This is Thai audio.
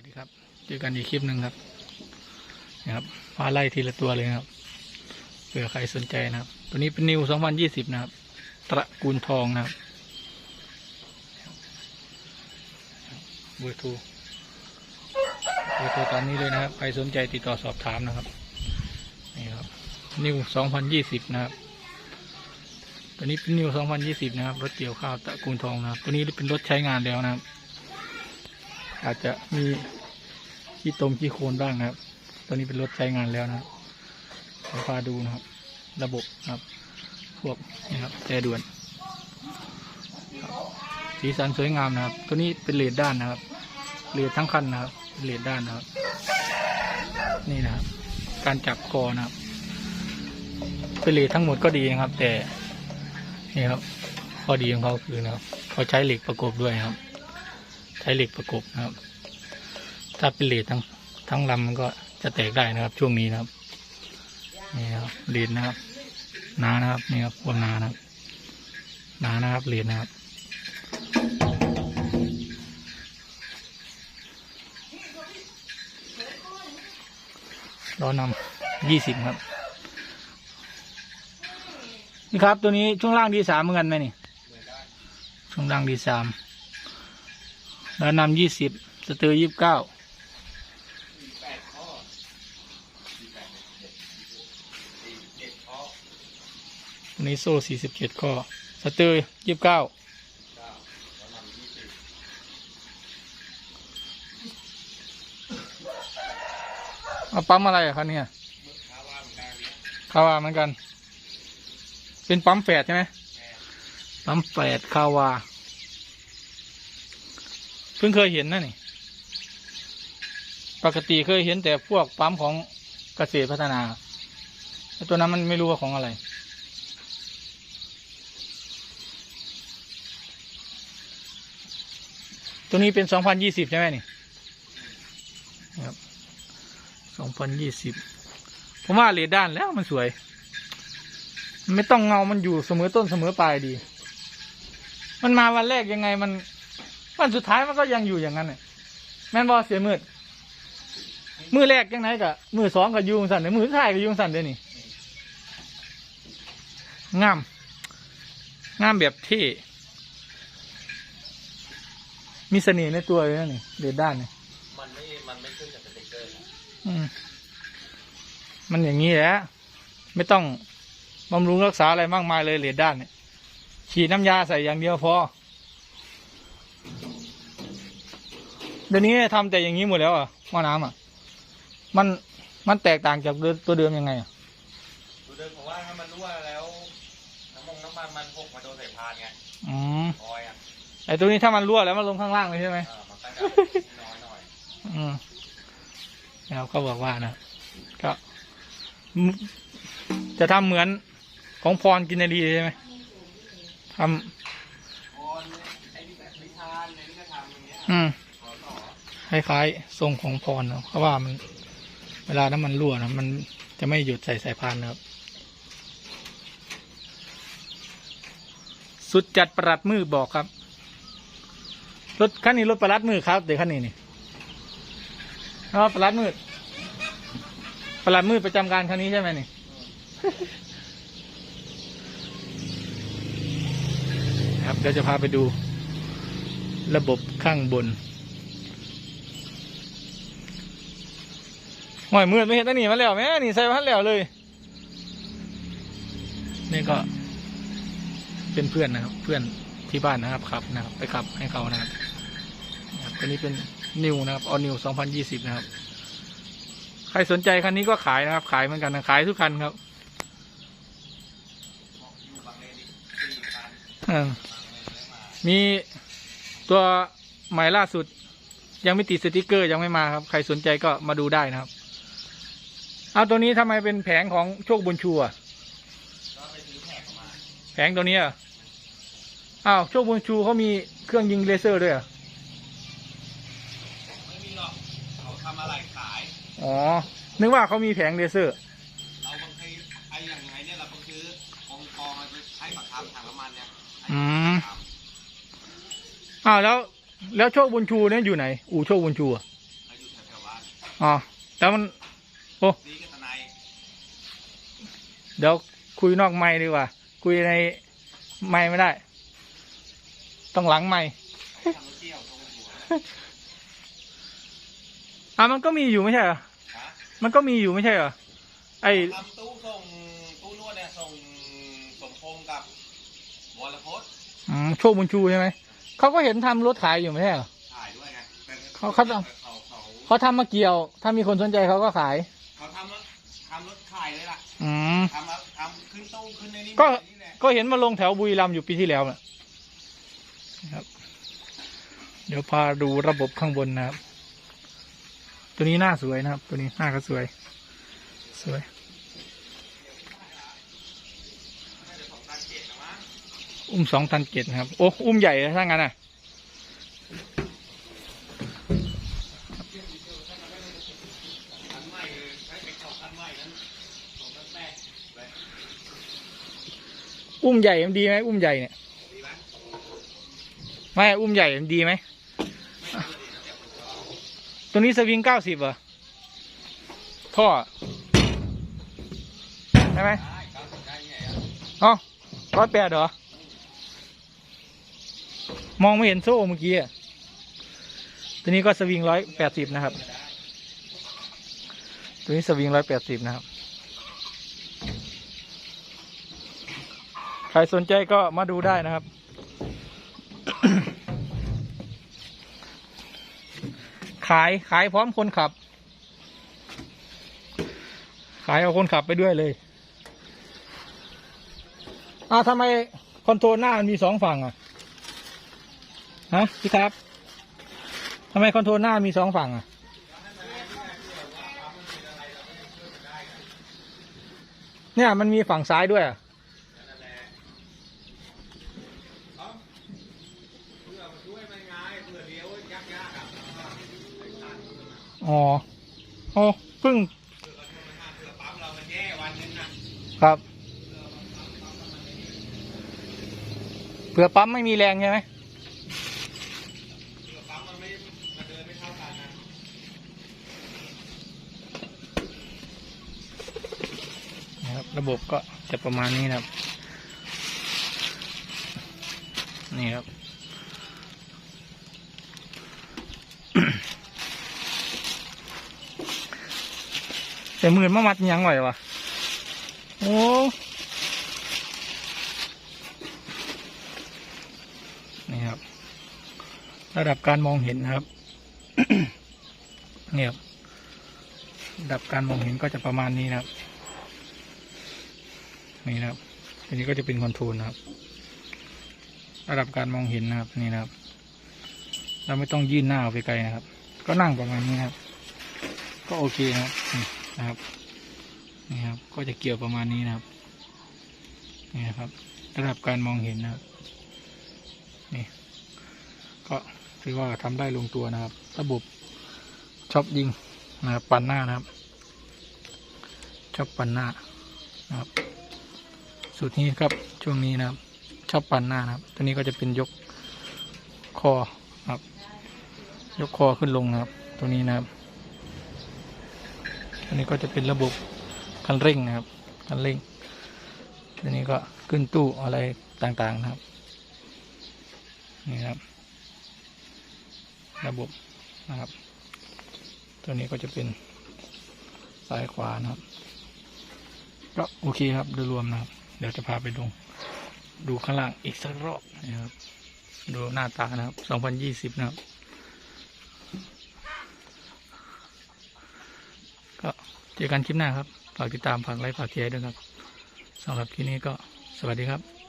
วัสดีครับ เจอกันอีกคลิปหนึ่งครับนะครับมาไล่ทีละตัวเลยนะครับเผื่อใครสนใจนะครับ ตัวนี้เป็นนิว 2020 นะครับ ตระกูลทองนะครับเบอร์โทรเบอร์โทรตามนี้เลยนะครับ ใครสนใจติดต่อสอบถามนะครับ นี่ครับ นิว 2020 นะครับ ตัวนี้เป็นนิว 2020 นะครับ รถเกี่ยวข้าวตระกูลทองนะครับ ตัวนี้เป็นรถใช้งานแล้วนะครับ อาจจะมีขี้ตมขี้โคลนบ้างนะครับตัวนี้เป็นรถใช้งานแล้วนะครับพาดูนะครับ ระบบนะครับ พวกนี่ครับแต่ด่วนสีสันสวยงามนะครับ ตัวนี้เป็นเลดด้านนะครับเลดทั้งคันนะครับเป็นเลดด้านนะครับ นี่นะครับ การจับคอนะครับ เป็นเลดทั้งหมดก็ดีนะครับ แต่นี่ครับข้อดีของเขาคือนะครับเขาใช้เหล็กประกบด้วยครับ ใช้เหล็กประกบนะครับ ถ้าเป็นเลดทั้งทั้งลำมันก็จะแตกได้นะครับ ช่วงนี้นะครับนี่ครับเลดนะครับหนานะครับนี่ครับความหนานะครับหนานะครับเลดนะครับรอนำยี่สิบครับ นี่ครับตัวนี้ช่วงล่างดีสามเหมือนกันไหมนี่ช่วงล่างดีสาม แล้วนำยี่สิบสเตอร์ยี่สิบเก้าวันนี้โซ่สี่สิบเจ็ดข้อ สเตอร์ยี่สิบเก้าเอาปั๊มอะไรอะครับเนี่ยคาวาเหมือนกัน เป็นปั๊มแฝดใช่ไหมปั๊มแฝดคาวา เพิ่งเคยเห็นนะนี่ ปกติเคยเห็นแต่พวกปั๊มของเกษตรพัฒนาแต่ตัวนั้นมันไม่รู้ว่าของอะไร ตัวนี้เป็นสองพันยี่สิบใช่ไหมนี่ครับสองพันยี่สิบผมว่าเลดด้านแล้วมันสวย ไม่ต้องเงา มันอยู่เสมอต้นเสมอปลายดี มันมาวันแรกยังไงมัน วันสุดท้ายมันก็ยังอยู่อย่างนั้นเนี่ยแม่นบอเสียมืดมือแรกยังไงกะมือสองก็อยุงสันเดี๋ยวมือท้ายก็อยุงสันเดี๋ยวนี้งามงามแบบเท่มีเสน่ห์ในตัวเลยนะนี่เด็ดด้านนี่มันไม่มันไม่ขึ้นกับสติ๊กเกอร์อืมมันอย่างนี้แหละไม่ต้องบำรุงรักษาอะไรมากมายเลยเหรียญด้านเนี่ยฉีดน้ำยาใส่อย่างเดียวพอ เดี๋ยวนี้ทำแต่อย่างนี้หมดแล้วอะหม้อน้ำอะ มันมันแตกต่างจากเดิมตัวเดิมยังไงอะดูเดิมผมว่าถ้ามันรั่วแล้วน้ำมันน้ำมันมันหกมาโดนสายพานไงอืมออยอะไอตัวนี้ถ้ามันรั่วแล้วมันลงข้างล่างเลยใช่ไหมเออมันก็จะน้อยหน่อยอืมแล้วก็บอกว่านะก็อืมจะทำเหมือนของพรกินนาดีใช่ไหมทออนไอ้นี่แบบนิทานเนี่ยนี่ก็ทำอย่างเงี้ยำอืมขอต่อ คล้ายๆ ทรงของพรนะเพราะว่ามันเวลาน้ำมันรั่วนะมันจะไม่หยุดใส่สายพานนะครับ สุดจัดประหลัดมือบอกครับ รถคันนี้รถประหลัดมือครับเดี๋ยวคันนี้นี่อ๋อประหลัดมือประหลัดมือประจำการคันนี้ใช่ไหมนี่ครับเดี๋ยวจะพาไปดู ระบบข้างบน หอยมืดไม่เห็นตั้งนี่มาแล้วแม่นี่ใส่มาแล้วเลย นี่ก็ เป็นเพื่อนนะครับ เพื่อนที่บ้านนะครับขับนะครับ ไปขับให้เขานะครับนะครับตัวนี้เป็นนิวนะครับออนิว2020นะครับ ใครสนใจคันนี้ก็ขายนะครับ ขายเหมือนกันนะขายทุกคันครับมมีตัวใหม่ล่าสุด ยังไม่ติดสติกเกอร์ยังไม่มาครับ ใครสนใจก็มาดูได้นะครับ เอาตัวนี้ทำไมเป็นแผงของโชคบุญชูอะก็ไปซื้อแผงออกมาแผงตัวนี้อะอ้าวโชคบุญชูเขามีเครื่องยิงเลเซอร์ด้วยเหรอะไม่มีหรอกเขาทำอะไรขายอ๋อนึกว่าเขามีแผงเลเซอร์เราบางทีไอ้อย่างไงเนี่ยเราไปซื้อกองกองมาใช้มาทำถังน้ำมันเนี่ยให้อืมทำอ้าวแล้วแล้วโชคบุญชูเนี่ยอยู่ไหน อู่โชคบุญชูอะไอ้อ๋อแล้วมัน โอ้ดีกับทนายเดี๋ยวคุยนอกไม้ดีกว่า คุยในไม้ไม่ได้ ต้องหลังไม้ทำรถเที่ยวตรงหัวอะมันก็มีอยู่ไม่ใช่เหรอฮะมันก็มีอยู่ไม่ใช่เหรอไอทำตู้ส่งตู้นวดเนี่ยส่งสมพงษ์กับวรพจน์อืมโชคบุญชูใช่ไหมเขาก็เห็นทำรถขายอยู่ไม่ใช่เหรอถ่ายด้วยไงแต่เขาเขาทำเขาเขาเขาทำมาเกี่ยว ถ้ามีคนสนใจเขาก็ขาย เขาทำรถทำรถขายเลยล่ะอืม ทำมาทำขึ้นตู้ขึ้นในนี้ก็ นี่แหละก็เห็นมาลงแถวบุรีรัมย์อยู่ปีที่แล้วนะครับ เดี๋ยวพาดูระบบข้างบนนะครับ ตัวนี้หน้าสวยนะครับ ตัวนี้หน้าก็สวย สวยน่าจะสองพันเจ็ดนะมั้งอุ้มสองพันเจ็ดนะครับ โอ้ อุ้มใหญ่นะถ้างั้นอะ คันใหม่เลยใช้เป็นของคันใหม่นั้นสองพันแปดไป อุ้มใหญ่มันดีไหมอุ้มใหญ่เนี่ยไมไม่อุ้มใหญ่มันดีไหมตัวนี้สวิงเก้าสิบเหรอท่อใช่ไหมได้เก้าสิบได้ไงอะเอ๋อร้อยแปดเหรอ มองไม่เห็นโซ่เมื่อกี้อะตัวนี้ก็สวิงร้อยแปดสิบนะครับ ตัวนี้สวิงร้อยแปดสิบนะครับ ใครสนใจก็มาดูได้นะครับ ขายขายพร้อมคนขับ ขายเอาคนขับไปด้วยเลยอ้าวทำไมคอนโทรลหน้ามันมีสองฝั่งอะฮะพี่ครับทำไมคอนโทรลหน้ามีสองฝั่งอะเนี่ยมันมีฝั่งซ้ายด้วยอะ เพื่อมาช่วยมันไงเพื่อเลี้ยวยากๆอะ อ๋อโอ้เพิ่งครับ เผื่อปั๊มไม่มีแรงใช่ไหมเพื่อปั๊มมันไม่มันเดินไม่เท่ากันนะครับ ระบบก็จะประมาณนี้นะครับ นี่ครับ แต่หมื่นมามัดยังไหววะโอ้นี่ครับ ระดับการมองเห็นนะครับเนี่ยครับระดับการมองเห็นก็จะประมาณนี้นะครับ นี่นะครับทีนี้ก็จะเป็นคอนโทรลนะครับ ระดับการมองเห็นนะครับนี่นะครับ เราไม่ต้องยื่นหน้าออกไปไกลนะครับ ก็นั่งประมาณนี้นะครับ ก็โอเคนะครับ นะครับนี่ครับ ก็จะเกี่ยวประมาณนี้นะครับนี่ครับระดับการมองเห็นนะครับนี่ก็ถือว่าทำได้ลงตัวนะครับ ระบบช็อปยิงนะครับปันหน้านะครับช็อปปันหน้านะครับสูตรนี้ครับช่วงนี้นะครับชอบปันหน้านะครับ ตัวนี้ก็จะเป็นยกคอครับ ยกคอขึ้นลงนะครับ ตัวนี้นะครับ ตัวนี้ก็จะเป็นระบบคันเร่งนะครับคันเร่งตัวนี้ก็ขึ้นตู้อะไรต่างๆนะครับ นี่ครับ ระบบนะครับ ตัวนี้ก็จะเป็นซ้ายขวานะครับ ก็โอเคครับโดยรวมนะครับ เดี๋ยวจะพาไปดู ดูข้างล่างอีกสักรอบนะครับ ดูหน้าตานะครับ 2020 นะครับ ก็เจอกันคลิปหน้าครับ ฝากติดตามฝากไลค์ฝากแชร์ด้วยครับสำหรับคลิปนี้ก็สวัสดีครับ